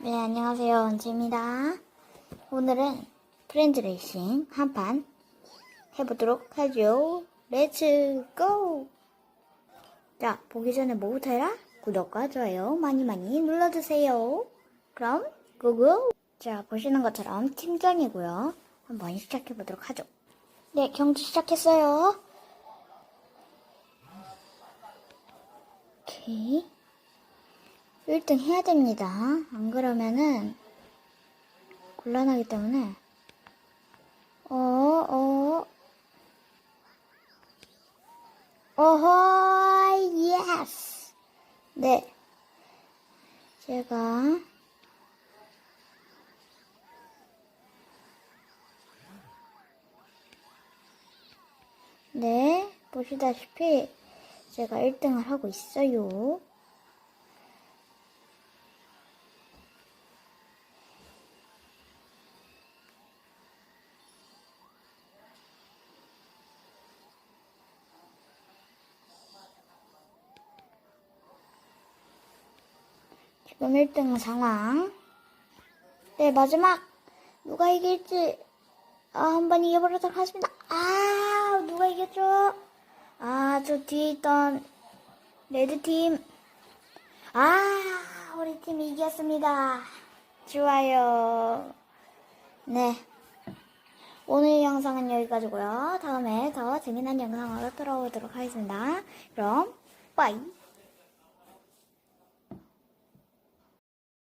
네, 안녕하세요. 은지입니다. 오늘은 프렌즈 레이싱 한 판 해보도록 하죠. 렛츠 고! 자, 보기 전에 뭐부터 해라? 구독과 좋아요 많이 많이 눌러주세요. 그럼 고고! 자, 보시는 것처럼 팀전이고요. 한번 시작해보도록 하죠. 네, 경주 시작했어요. 오케이. 1등 해야 됩니다. 안 그러면은 곤란하기 때문에 어, 어, 어허, 예스. 네. 제가 네, 보시다시피 제가 1등을 하고 있어요. 지금 1등 상황. 네, 마지막. 누가 이길지, 아, 한번 이겨보도록 하겠습니다. 아, 누가 이겼죠? 아, 저 뒤에 있던 레드팀. 아, 우리 팀이 이겼습니다. 좋아요. 네. 오늘 영상은 여기까지고요. 다음에 더 재미난 영상으로 돌아오도록 하겠습니다. 그럼, 빠이.